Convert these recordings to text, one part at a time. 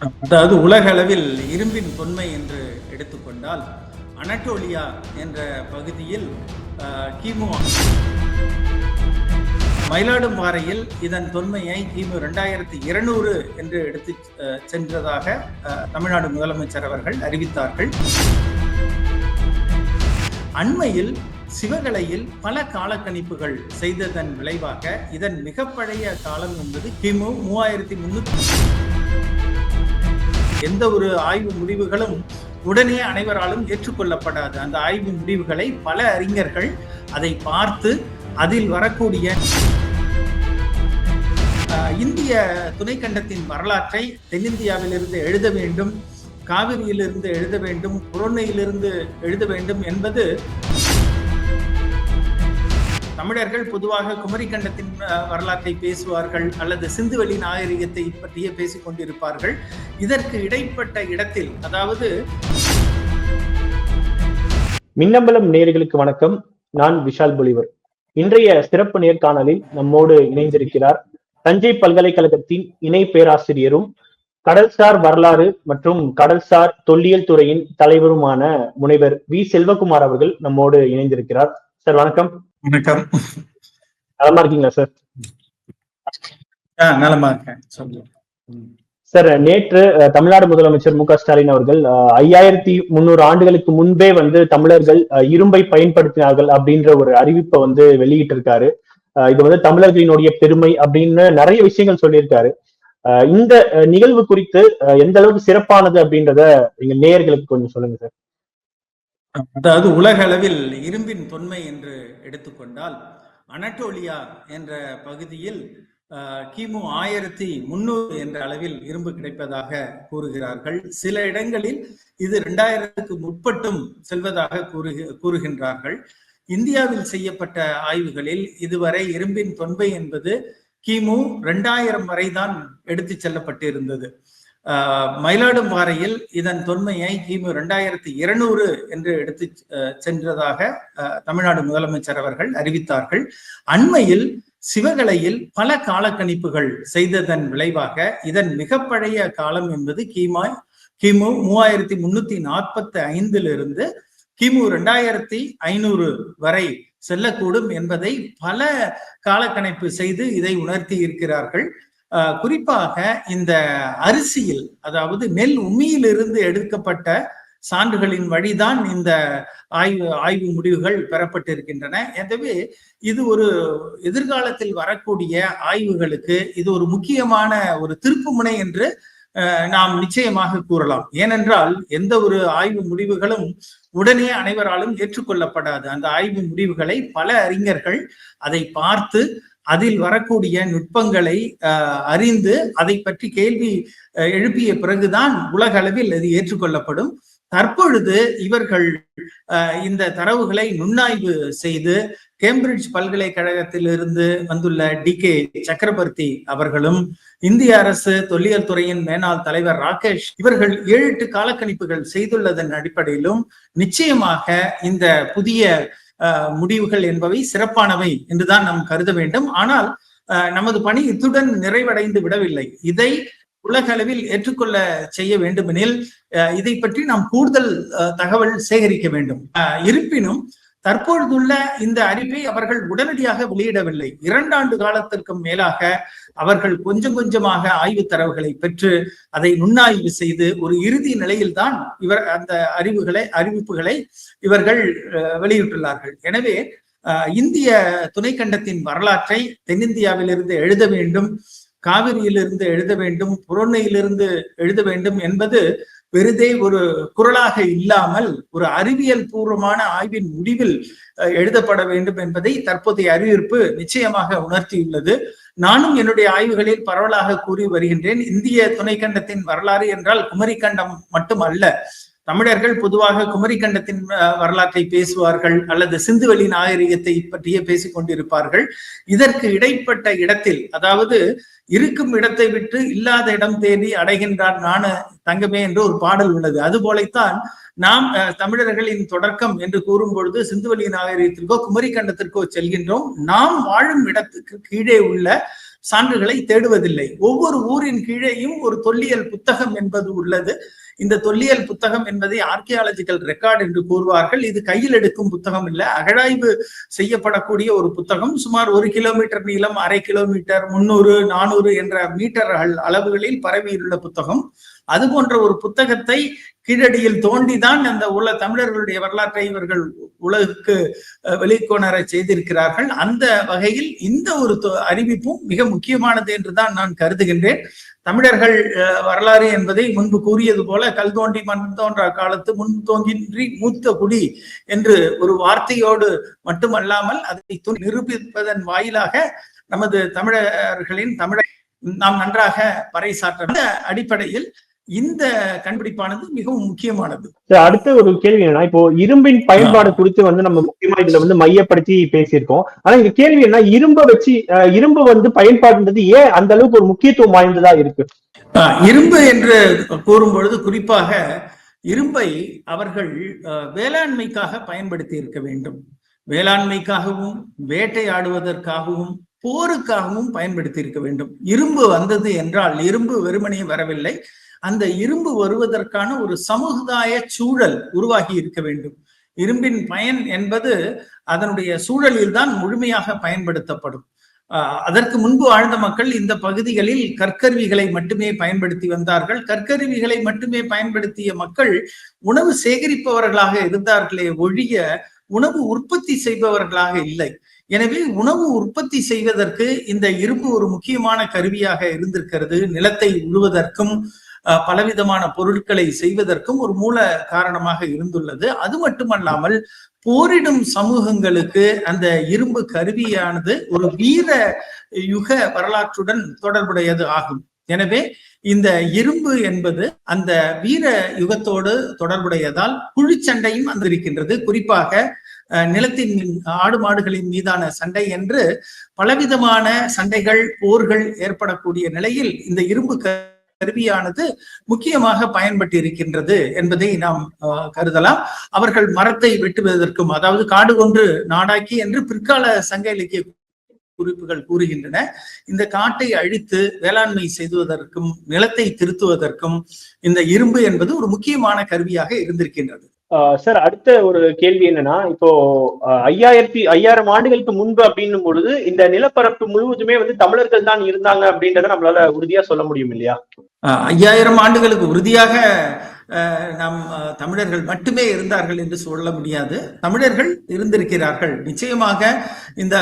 அதாவது உலக அளவில் இரும்பின் தொன்மை என்று எடுத்துக்கொண்டால் அனட்டோலியா என்ற பகுதியில் கிமு கிமு மயிலாடும்பாறையில் இதன் தொன்மையை கிமு ரெண்டாயிரத்தி இருநூறு என்று எடுத்து சென்றதாக தமிழ்நாடு முதலமைச்சர் அவர்கள் அறிவித்தார்கள். அண்மையில் சிவகலையில் பல காலக்கணிப்புகள் செய்ததன் விளைவாக இதன் மிக பழைய காலம் என்பது கிமு மூவாயிரத்தி முன்னூத்தி எந்த ஒரு ஆய்வு முடிவுகளும் உடனே அனைவராலும் ஏற்றுக்கொள்ளப்படாது. அந்த ஆய்வு முடிவுகளை பல அறிஞர்கள் அதை பார்த்து அதில் வரக்கூடிய இந்திய துணைக்கண்டத்தின் வரலாற்றை தென்னிந்தியாவிலிருந்து எழுத வேண்டும் காவிரியிலிருந்து எழுத வேண்டும் புறநையிலிருந்து எழுத வேண்டும் என்பது தமிழர்கள் பொதுவாக குமரிக்கண்டத்தின் வரலாற்றை பேசுவார்கள் அல்லது சிந்துவெளி நாகரிகத்தை பற்றியே பேசிக்கொண்டிருப்பார்கள் இதற்கு இடைப்பட்ட இடத்தில் அதாவது மின்னம்பலம் நேர்களுக்கு வணக்கம். நான் விஷால் பொலிவர். இன்றைய சிறப்பு நேர்காணலில் நம்மோடு இணைந்திருக்கிறார் தஞ்சை பல்கலைக்கழகத்தின் இணை பேராசிரியரும் கடல்சார் வரலாறு மற்றும் கடல்சார் தொல்லியல் துறையின் தலைவருமான முனைவர் வி. செல்வகுமார் அவர்கள் நம்மோடு இணைந்திருக்கிறார். சார் வணக்கம். வணக்கம். நலமா இருக்கீங்களா சார் நலமா இருக்கேன். சொல்லுங்க. சார் நேற்று தமிழ்நாடு முதலமைச்சர் மு ஸ்டாலின் அவர்கள் ஐயாயிரத்தி முன்னூறு ஆண்டுகளுக்கு முன்பே வந்து தமிழர்கள் இரும்பை பயன்படுத்தினார்கள் அப்படின்ற ஒரு அறிவிப்பை வந்து வெளியிட்டிருக்காரு. இது வந்து தமிழர்களினுடைய பெருமை அப்படின்னு நிறைய விஷயங்கள் சொல்லியிருக்காரு. அஹ், இந்த நிகழ்வு குறித்து எந்த அளவுக்கு சிறப்பானது அப்படின்றத எங்க நேயர்களுக்கு கொஞ்சம் சொல்லுங்க சார் அதாவது உலக அளவில் இரும்பின் தொன்மை என்று எடுத்துக்கொண்டால் அனட்டோலியா என்ற பகுதியில் கிமு ஆயிரத்தி முன்னூறு என்ற அளவில் இரும்பு கிடைப்பதாக கூறுகிறார்கள். சில இடங்களில் இது இரண்டாயிரத்துக்கு முற்பட்டும் செல்வதாக கூறுகி கூறுகின்றார்கள். இந்தியாவில் செய்யப்பட்ட ஆய்வுகளில் இதுவரை இரும்பின் தொன்மை என்பது கிமு ரெண்டாயிரம் வரைதான் எடுத்துச் செல்லப்பட்டிருந்தது. மயிலாடும்பாறையில் இதன் தொன்மையை கிமு ரெண்டாயிரத்தி இருநூறு என்று எடுத்து அஹ், சென்றதாக அஹ், தமிழ்நாடு முதலமைச்சர் அவர்கள் அறிவித்தார்கள். அண்மையில் சிவகலையில் பல காலக்கணிப்புகள் செய்ததன் விளைவாக இதன் மிக பழைய காலம் என்பது கிமா கிமு மூவாயிரத்தி முன்னூத்தி நாற்பத்தி ஐந்திலிருந்து கிமு ரெண்டாயிரத்தி ஐநூறு வரை செல்லக்கூடும் என்பதை பல காலக்கணிப்பு செய்து இதை உணர்த்தி இருக்கிறார்கள். குறிப்பாக இந்த அரிசியில் அதாவது நெல் உமியிலிருந்து எடுக்கப்பட்ட சான்றுகளின் வழிதான் இந்த ஆய்வு ஆய்வு முடிவுகள் பெறப்பட்டிருக்கின்றன. எனவே இது ஒரு எதிர்காலத்தில் வரக்கூடிய ஆய்வுகளுக்கு இது ஒரு முக்கியமான ஒரு திருப்புமுனை என்று நாம் நிச்சயமாக கூறலாம். ஏனென்றால் எந்த ஒரு ஆய்வு முடிவுகளும் உடனே அனைவராலும் ஏற்றுக்கொள்ளப்படாது. அந்த ஆய்வு முடிவுகளை பல அறிஞர்கள் அதை பார்த்து அதில் வரக்கூடிய நுட்பங்களை அறிந்து அதை பற்றி கேள்வி அஹ், எழுப்பிய பிறகுதான் உலக அளவில் அது ஏற்றுக்கொள்ளப்படும். தற்பொழுது இவர்கள் இந்த தரவுகளை நுண்ணாய்வு செய்து கேம்பிரிட்ஜ் பல்கலைக்கழகத்திலிருந்து வந்துள்ள டி. கே. சக்கரவர்த்தி அவர்களும் இந்திய அரசு தொல்லியல் துறையின் மேனாள் தலைவர் ராகேஷ் இவர்கள் ஏழு எட்டு காலக்கணிப்புகள் செய்துள்ளதன் அடிப்படையிலும் நிச்சயமாக இந்த புதிய முடிவுகள் என்பவை சிறப்பானவை என்றுதான் நாம் கருத வேண்டும். ஆனால் அஹ், நமது பணி இத்துடன் நிறைவடைந்து விடவில்லை. இதை உலக அளவில் ஏற்றுக்கொள்ள செய்ய வேண்டுமெனில் அஹ், இதை பற்றி நாம் கூடுதல் அஹ், தகவல் சேகரிக்க வேண்டும். இருப்பினும் தற்பொழுதுள்ள இந்த அறிவை அவர்கள் உடனடியாக வெளியிடவில்லை. இரண்டாண்டு காலத்திற்கும் மேலாக அவர்கள் கொஞ்சம் கொஞ்சமாக ஆய்வு தரவுகளை பெற்று அதை நுண்ணாய்வு செய்து ஒரு இறுதி நிலையில்தான் இவர் அந்த அறிவுகளை அறிவிப்புகளை இவர்கள் அஹ், வெளியிட்டுள்ளார்கள். எனவே இந்திய துணைக்கண்டத்தின் வரலாற்றை தென்னிந்தியாவிலிருந்து எழுத வேண்டும் காவிரியிலிருந்து எழுத வேண்டும் புறநையிலிருந்து எழுத வேண்டும் என்பது வெறுதே ஒரு குரலாக இல்லாமல் ஒரு அறிவியல் பூர்வமான ஆய்வின் முடிவில் அஹ், எழுதப்பட வேண்டும் என்பதை தற்போதைய அறிவிப்பு நிச்சயமாக உணர்த்தியுள்ளது. நானும் என்னுடைய ஆய்வுகளில் பரவலாக கூறி வருகின்றேன். இந்திய துணைக்கண்டத்தின் வரலாறு என்றால் குமரிக்கண்டம் மட்டும் அல்ல. தமிழர்கள் பொதுவாக குமரிக்கண்டத்தின் வரலாற்றை பேசுவார்கள் அல்லது சிந்துவெளி நாகரிகத்தை பற்றியே பேசிக் கொண்டிருப்பார்கள். இதற்கு இடைப்பட்ட இடத்தில் அதாவது இருக்கும் இடத்தை விட்டு இல்லாத இடம் தேடி அடைகின்றார் நான் தங்கமே என்று ஒரு பாடல் உள்ளது. அது போலத்தான் நாம் அஹ், தமிழர்களின் தொடக்கம் என்று கூறும் பொழுது சிந்துவெளி நாகரிகத்திற்கோ குமரிக்கண்டத்திற்கோ செல்கின்றோம். நாம் வாழும் இடத்துக்கு கீழே உள்ள சான்றுகளை தேடுவதில்லை. ஒவ்வொரு ஊரின் கீழேயும் ஒரு தொல்லியல் புத்தகம் என்பது உள்ளது. இந்த தொல்லியல் புத்தகம் என்பதை ஆர்கியாலஜிக்கல் ரெக்கார்டு என்று கூறுவார்கள். இது கையில் எடுக்கும் புத்தகம் இல்லை. அகழாய்வு செய்யப்படக்கூடிய ஒரு புத்தகம். சுமார் ஒரு கிலோமீட்டர் நீளம் அரை கிலோமீட்டர் முன்னூறு நானூறு என்ற மீட்டர்கள் அளவுகளில் பரவியுள்ள புத்தகம். அது போன்ற ஒரு புத்தகத்தை கீழடியில் தோண்டிதான் அந்த உள்ள தமிழர்களுடைய வரலாற்றை இவர்கள் உலகுக்கு வெளிக்கொணர செய்திருக்கிறார்கள். அந்த வகையில் இந்த ஒரு அறிவிப்பும் மிக முக்கியமானது என்றுதான் நான் கருதுகின்றேன். தமிழர்கள் வரலாறு என்பதை முன்பு கூறியது போல கல் தோண்டி மண் தோன்ற காலத்து முன் தோங்கின்றி மூத்த குடி என்று ஒரு வார்த்தையோடு மட்டுமல்லாமல் அதை நிரூபிப்பதன் வாயிலாக நமது தமிழர்களின் தமிழ நாம் நன்றாக பறைசாற்ற அடிப்படையில் இந்த கண்டுபிடிப்பானது மிகவும் முக்கியமானது. அடுத்த ஒரு கேள்வி என்னன்னா இப்போ இரும்பின் பயன்பாடு குறித்து வந்து நம்ம முக்கியமா இதுல வந்து மையப்படுத்தி பேசியிருக்கோம். ஆனா இந்த கேள்வி என்ன இரும்பை வச்சு இரும்பு வந்து பயன்பாடுன்றது ஏன் அந்த அளவுக்கு ஒரு முக்கியத்துவம் வாய்ந்ததா இருக்கு? இரும்பு என்று கூறும் பொழுது குறிப்பாக இரும்பை அவர்கள் வேளாண்மைக்காக பயன்படுத்தி இருக்க வேண்டும். வேளாண்மைக்காகவும் வேட்டையாடுவதற்காகவும் போருக்காகவும் பயன்படுத்தி இருக்க வேண்டும். இரும்பு வந்தது என்றால் இரும்பு வெறுமனே வரவில்லை. அந்த இரும்பு வருவதற்கான ஒரு சமுதாய சூழல் உருவாகி இருக்க வேண்டும். இரும்பின் பயன் என்பது அதனுடைய சூழலில் தான் முழுமையாக பயன்படுத்தப்படும். அதற்கு முன்பு வாழ்ந்த மக்கள் இந்த பகுதிகளில் கற்கருவிகளை மட்டுமே பயன்படுத்தி வந்தார்கள். கற்கருவிகளை மட்டுமே பயன்படுத்திய மக்கள் உணவு சேகரிப்பவர்களாக இருந்தார்களே ஒழிய உணவு உற்பத்தி செய்பவர்களாக இல்லை. எனவே உணவு உற்பத்தி செய்வதற்கு இந்த இரும்பு ஒரு முக்கியமான கருவியாக இருந்திருக்கிறது. நிலத்தை உழுவதற்கும் பலவிதமான பொருட்களை செய்வதற்கும் ஒரு மூல காரணமாக இருந்துள்ளது. அது மட்டுமல்லாமல் போரிடும் சமூகங்களுக்கு அந்த இரும்பு கருவியானது ஒரு வீர யுக வரலாற்றுடன் தொடர்புடையது ஆகும். எனவே இந்த இரும்பு என்பது அந்த வீர யுகத்தோடு தொடர்புடையதால் குழிச்சண்டையும் வந்திருக்கின்றது. குறிப்பாக நிலத்தின் ஆடு மாடுகளின் மீதான சண்டை என்று பலவிதமான சண்டைகள் போர்கள் ஏற்படக்கூடிய நிலையில் இந்த இரும்பு கருவியானது முக்கியமாக பயன்பட்டு இருக்கின்றது என்பதை நாம் கருதலாம். அவர்கள் மரத்தை வெட்டுவதற்கும் அதாவது காடு கொன்று நாடாக்கி என்று பிற்கால சங்க இலக்கிய குறிப்புகள் கூறுகின்றன. இந்த காட்டை அழித்து வேளாண்மை செய்துவதற்கும் நிலத்தை திருத்துவதற்கும் இந்த இரும்பு என்பது ஒரு முக்கியமான கருவியாக இருந்திருக்கின்றது. சார் அடுத்த ஒரு கேள்வி என்னன்னா இப்போ ஐயாயிரத்தி ஐயாயிரம் ஆண்டுகளுக்கு முன்பு அப்படின்னும் பொழுது இந்த நிலப்பரப்பு முழுவதுமே வந்து தமிழர்கள் தான் இருந்தாங்க அப்படின்றத நம்மளால உறுதியா சொல்ல முடியும் இல்லையா? ஐயாயிரம் ஆண்டுகளுக்கு உறுதியாக நாம் தமிழர்கள் மட்டுமே இருந்தார்கள் என்று சொல்ல முடியாது. தமிழர்கள் இருந்திருக்கிறார்கள். நிச்சயமாக இந்த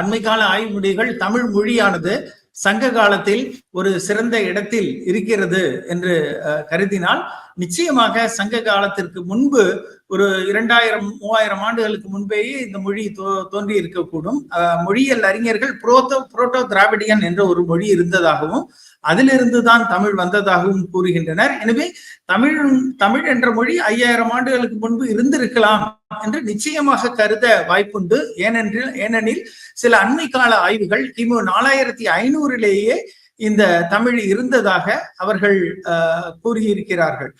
அண்மை கால ஆய்வுமுடிகள் தமிழ் மொழியானது. சங்க காலத்தில் ஒரு சிறந்த இடத்தில் இருக்கிறது என்று கருதினால் நிச்சயமாக சங்க காலத்திற்கு முன்பு ஒரு இரண்டாயிரம் மூவாயிரம் ஆண்டுகளுக்கு முன்பேயே இந்த மொழி தோ தோன்றி இருக்கக்கூடும். மொழியியல் அறிஞர்கள் புரோட்டோ புரோட்டோ திராவிடியன் என்ற ஒரு மொழி இருந்ததாகவும் அதிலிருந்து தான் தமிழ் வந்ததாகவும் கூறுகின்றனர். எனவே தமிழ் தமிழ் என்ற மொழி ஐயாயிரம் ஆண்டுகளுக்கு முன்பு இருந்திருக்கலாம் என்று நிச்சயமாக கருத வாய்ப்புண்டு. ஏனென்று ஏனெனில் சில அண்மை கால ஆய்வுகள் கிமு நாலாயிரத்தி ஐநூறிலேயே இந்த தமிழ் இருந்ததாக அவர்கள் கூறியிருக்கிறார்கள்.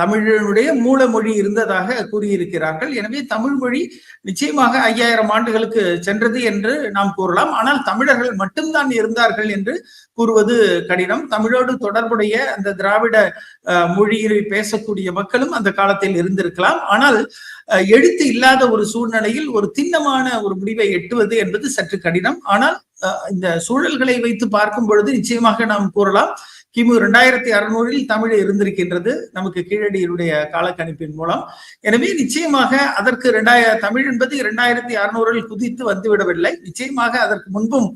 தமிழனுடைய மூல மொழி இருந்ததாக கூறியிருக்கிறார்கள். எனவே தமிழ் மொழி நிச்சயமாக ஐயாயிரம் ஆண்டுகளுக்கு சென்றது என்று நாம் கூறலாம். ஆனால் தமிழர்கள் மட்டும்தான் இருந்தார்கள் என்று கூறுவது கடினம். தமிழோடு தொடர்புடைய அந்த திராவிட மொழியில் பேசக்கூடிய மக்களும் அந்த காலத்தில் இருந்திருக்கலாம். ஆனால் எழுத்து இல்லாத ஒரு சூழ்நிலையில் ஒரு திண்ணமான ஒரு முடிவை எட்டுவது என்பது சற்று கடினம். ஆனால் இந்த சூழல்களை வைத்து பார்க்கும் பொழுது நிச்சயமாக நாம் கூறலாம். கிமு இரண்டாயிரத்தி அறுநூறில் தமிழ் இருந்திருக்கின்றது. நமக்கு கீழடியினுடைய காலக்கணிப்பின் மூலம். எனவே நிச்சயமாக அதற்கு இரண்டாயிர தமிழ் என்பது இரண்டாயிரத்தி அறுநூறில் குதித்து வந்துவிடவில்லை. நிச்சயமாக அதற்கு முன்பும்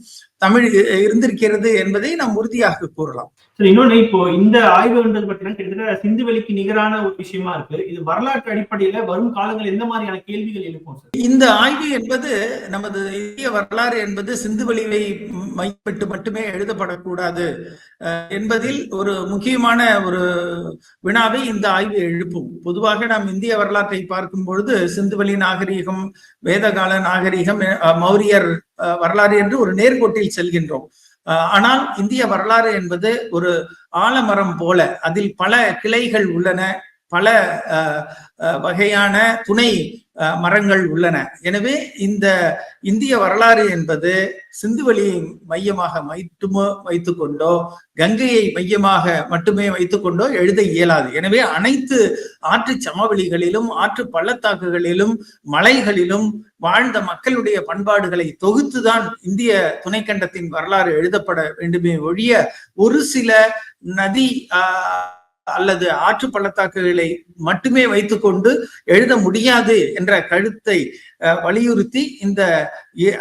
தமிழ் இருந்திருக்கிறது என்பதை நாம் உறுதியாக கூறலாம். சரி இன்னொன்னு இப்போ இந்த ஆய்வுன்றது பார்த்தீங்கன்னா கிட்டத்தட்ட சிந்துவெளிக்கு நிகரான ஒரு விஷயமா இருக்கு. இது வரலாற்று அடிப்படையில வரும் காலங்கள் எந்த மாதிரியான கேள்விகள் எழுப்பும் சார்? இந்த ஆய்வு என்பது நமது இந்திய வரலாறு என்பது சிந்துவெளிவை மைப்பட்டு மட்டுமே எழுதப்படக்கூடாது என்பதில் ஒரு முக்கியமான ஒரு வினாவை இந்த ஆய்வு எழுப்பும். பொதுவாக நாம் இந்திய வரலாற்றை பார்க்கும் பொழுது சிந்துவெளி நாகரீகம் வேதகால நாகரீகம் மௌரியர் வரலாறு என்று ஒரு நேர்கோட்டில் செல்கின்றோம். ஆனால் இந்திய வரலாறு என்பது ஒரு ஆலமரம் போல அதில் பல கிளைகள் உள்ளன. பல வகையான துணை அஹ், மரங்கள் உள்ளன. எனவே இந்த இந்திய வரலாறு என்பது சிந்துவெளியை மையமாக மட்டுமோ வைத்துக்கொண்டோ கங்கையை மையமாக மட்டுமே வைத்துக்கொண்டோ எழுத இயலாது. எனவே அனைத்து ஆற்று சமவெளிகளிலும் ஆற்று பள்ளத்தாக்குகளிலும் மலைகளிலும் வாழ்ந்த மக்களுடைய பண்பாடுகளை தொகுத்துதான் இந்திய துணைக்கண்டத்தின் வரலாறு எழுதப்பட வேண்டுமே ஒழிய ஒரு சில நதி ஆஹ், அல்லது ஆற்று பள்ளத்தாக்குகளை மட்டுமே வைத்துக்கொண்டு எழுத முடியாது என்ற கருத்தை அஹ், வலியுறுத்தி இந்த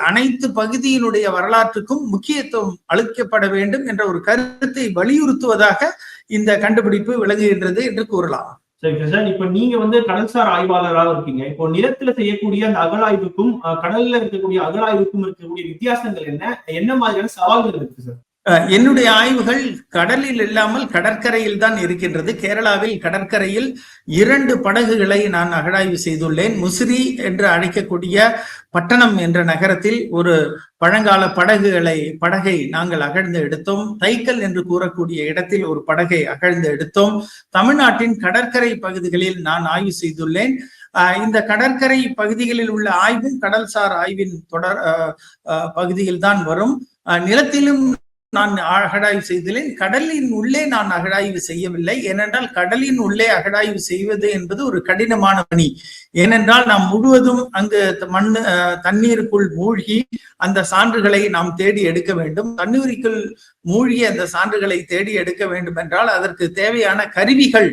அனைத்து பகுதியினுடைய வரலாற்றுக்கும் முக்கியத்துவம் அளிக்கப்பட வேண்டும் என்ற ஒரு கருத்தை வலியுறுத்துவதாக இந்த கண்டுபிடிப்பு விளங்குகின்றது என்று கூறலாம். சரிங்க சார். இப்ப நீங்க வந்து கடல்சார் ஆய்வாளராக இருக்கீங்க. இப்போ நிலத்துல செய்யக்கூடிய அந்த அகழாய்வுக்கும் அஹ், கடல்ல இருக்கக்கூடிய அகழாய்வுக்கும் இருக்கக்கூடிய வித்தியாசங்கள் என்ன? என்ன மாதிரியான சவால்கள் இருக்கு சார்? என்னுடைய ஆய்வுகள் கடலில் இல்லாமல் கடற்கரையில் தான் இருக்கின்றது. கேரளாவில் கடற்கரையில் இரண்டு படகுகளை நான் அகழாய்வு செய்துள்ளேன். முசிறி என்று அழைக்கக்கூடிய பட்டணம் என்ற நகரத்தில் ஒரு பழங்கால படகுகளை படகை நாங்கள் அகழ்ந்து எடுத்தோம். தைக்கல் என்று கூறக்கூடிய இடத்தில் ஒரு படகை அகழ்ந்து எடுத்தோம். தமிழ்நாட்டின் கடற்கரை பகுதிகளில் நான் ஆய்வு செய்துள்ளேன். இந்த கடற்கரை பகுதிகளில் உள்ள ஆய்வும் கடல்சார் ஆய்வின் தொடர் பகுதியில் தான் வரும். நிலத்திலும் நான் அகழாய்வு செய்துள்ளேன் கடலின் உள்ளே நான் அகழாய்வு செய்யவில்லை. ஏனென்றால் கடலின் உள்ளே அகழாய்வு செய்வது என்பது ஒரு கடினமான பணி. ஏனென்றால் நாம் முழுவதும் அங்கு மண் தண்ணீருக்குள் மூழ்கி அந்த சான்றுகளை நாம் தேடி எடுக்க வேண்டும். தண்ணீருக்குள் மூழ்கி அந்த சான்றுகளை தேடி எடுக்க வேண்டும் என்றால் அதற்கு தேவையான கருவிகள்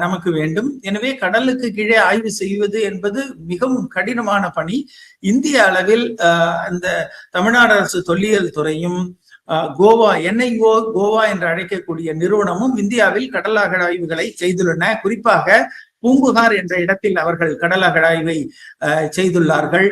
நமக்கு வேண்டும். எனவே கடலுக்கு கீழே ஆய்வு செய்வது என்பது மிகவும் கடினமான பணி. இந்திய அளவில் அஹ், அந்த தமிழ்நாடு அரசு தொல்லியல் துறையும் கோவா என்ஐஓ கோவா என்று அழைக்கக்கூடிய நிறுவனமும் இந்தியாவில் கடல் அகழாய்வுகளை செய்துள்ளன. குறிப்பாக பூம்புகார் என்ற இடத்தில் அவர்கள் கடல் அகழாய்வை செய்துள்ளார்கள்.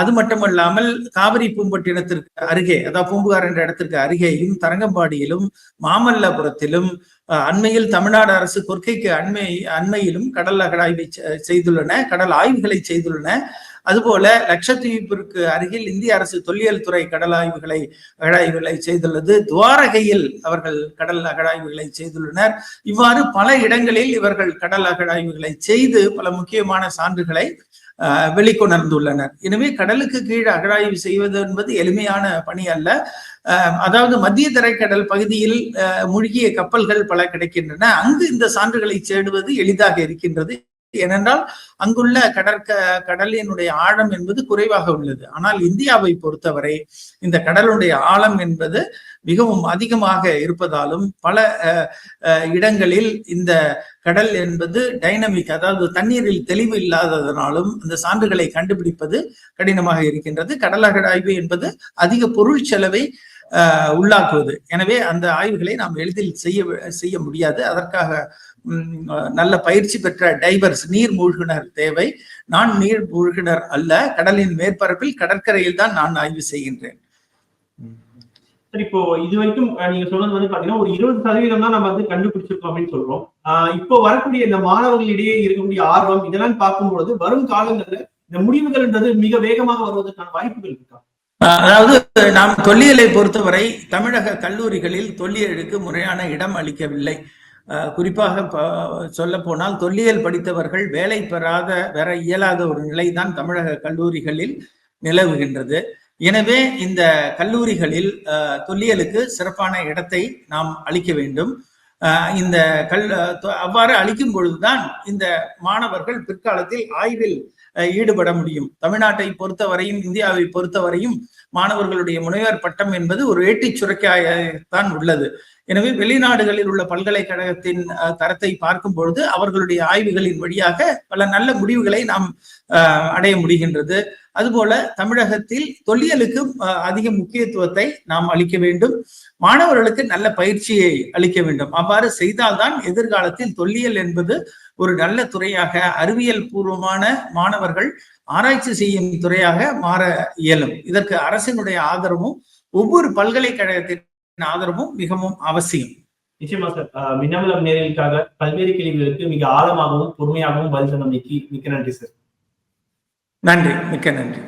அது மட்டுமல்லாமல் காவிரி பூம்பட்டினத்திற்கு அருகே அதாவது பூம்புகார் என்ற இடத்திற்கு அருகேயும் தரங்கம்பாடியிலும் மாமல்லபுரத்திலும் அண்மையில் தமிழ்நாடு அரசு கொர்க்கைக்கு அண்மை அண்மையிலும் கடல் அகழாய்வை செய்துள்ளன. கடல் ஆய்வுகளை செய்துள்ளன. அதுபோல லட்சத்தீவிற்கு அருகில் இந்திய அரசு தொல்லியல் துறை கடல் ஆய்வுகளை அகழாய்வுகளை செய்துள்ளது. துவாரகையில் அவர்கள் கடல் அகழாய்வுகளை செய்துள்ளனர். இவ்வாறு பல இடங்களில் இவர்கள் கடல் அகழாய்வுகளை செய்து பல முக்கியமான சான்றுகளை வெளிக்கொணர்ந்துள்ளனர். எனவே கடலுக்கு கீழ் அகழாய்வு செய்வது என்பது எளிமையான பணி அல்ல. அதாவது மத்திய தரைக்கடல் பகுதியில் அஹ், மூழ்கிய கப்பல்கள் பல கிடைக்கின்றன. அங்கு இந்த சான்றுகளை தேடுவது எளிதாக இருக்கின்றது ஏனென்றால் அங்குள்ள கடற்க கடலினுடைய ஆழம் என்பது குறைவாக உள்ளது. ஆனால் இந்தியாவை பொறுத்தவரை இந்த கடலுடைய ஆழம் என்பது மிகவும் அதிகமாக இருப்பதாலும் பல அஹ், இடங்களில் இந்த கடல் என்பது டைனமிக் அதாவது தண்ணீரில் தெளிவு இல்லாததனாலும் அந்த சான்றுகளை கண்டுபிடிப்பது கடினமாக இருக்கின்றது. கடல் என்பது அதிக பொருள் செலவை உள்ளாக்குவது. எனவே அந்த ஆய்வுகளை நாம் எளிதில் செய்ய செய்ய முடியாது. அதற்காக நல்ல பயிற்சி பெற்ற டைவர்ஸ் நீர் மூழ்கினர் தேவை. நான் நீர் மூழ்கினர் அல்ல. கடலின் மேற்பரப்பில் கடற்கரையில் தான் நான் ஆய்வு செய்கின்றேன். சரி இப்போ இது வரைக்கும் நீங்க சொன்னது வந்து பாத்தீங்கன்னா ஒரு இருபது சதவீதம் தான் நம்ம வந்து கண்டுபிடிச்சிருக்கோம் அப்படின்னு சொல்றோம். ஆஹ் இப்போ வரக்கூடிய இந்த மாணவர்களிடையே இருக்கக்கூடிய ஆர்வம் இதெல்லாம் பார்க்கும்பொழுது வரும் காலங்களில் இந்த முடிவுகள்ன்றது மிக வேகமாக வருவதற்கான வாய்ப்புகள் இருக்கா? அதாவது நாம் தொல்லியலை பொறுத்தவரை தமிழக கல்லூரிகளில் தொல்லியலுக்கு முறையான இடம் அளிக்கவில்லை. குறிப்பாக சொல்ல போனால் தொல்லியல் படித்தவர்கள் வேலை பெறாத பெற இயலாத ஒரு நிலைதான் தமிழக கல்லூரிகளில் நிலவுகின்றது. எனவே இந்த கல்லூரிகளில் தொல்லியலுக்கு சிறப்பான இடத்தை நாம் அளிக்க வேண்டும். இந்த கல் அஹ், அவ்வாறு அளிக்கும் பொழுதுதான் இந்த மாணவர்கள் பிற்காலத்தில் ஆய்வில் அஹ், ஈடுபட முடியும். தமிழ்நாட்டை பொறுத்தவரையும் இந்தியாவை பொறுத்தவரையும் மாணவர்களுடைய முனைவர் பட்டம் என்பது ஒரு வேட்டிச் சுரைக்காயத்தான் உள்ளது. எனவே வெளிநாடுகளில் உள்ள பல்கலைக்கழகத்தின் தரத்தை பார்க்கும் பொழுது அவர்களுடைய ஆய்வுகளின் வழியாக பல நல்ல முடிவுகளை நாம் அடைய முடிகின்றது. அதுபோல தமிழகத்தில் தொல்லியலுக்கு அதிக முக்கியத்துவத்தை நாம் அளிக்க வேண்டும். மாணவர்களுக்கு நல்ல பயிற்சியை அளிக்க வேண்டும். அவ்வாறு செய்தால்தான் எதிர்காலத்தில் தொல்லியல் என்பது ஒரு நல்ல துறையாக அறிவியல் பூர்வமான மாணவர்கள் ஆராய்ச்சி செய்யும் துறையாக மாற இயலும். இதற்கு அரசினுடைய ஆதரவும் ஒவ்வொரு பல்கலைக்கழகத்தின் ஆதரவும் மிகவும் அவசியம். நிச்சயமா சார். மின்னமலம் நேரலுக்காக பல்வேறு கேள்விகளுக்கு மிக ஆழமாகவும் பொறுமையாகவும் பதில் சொன்னமைக்கு மிக்க நன்றி சார். நன்றி. மிக்க நன்றி.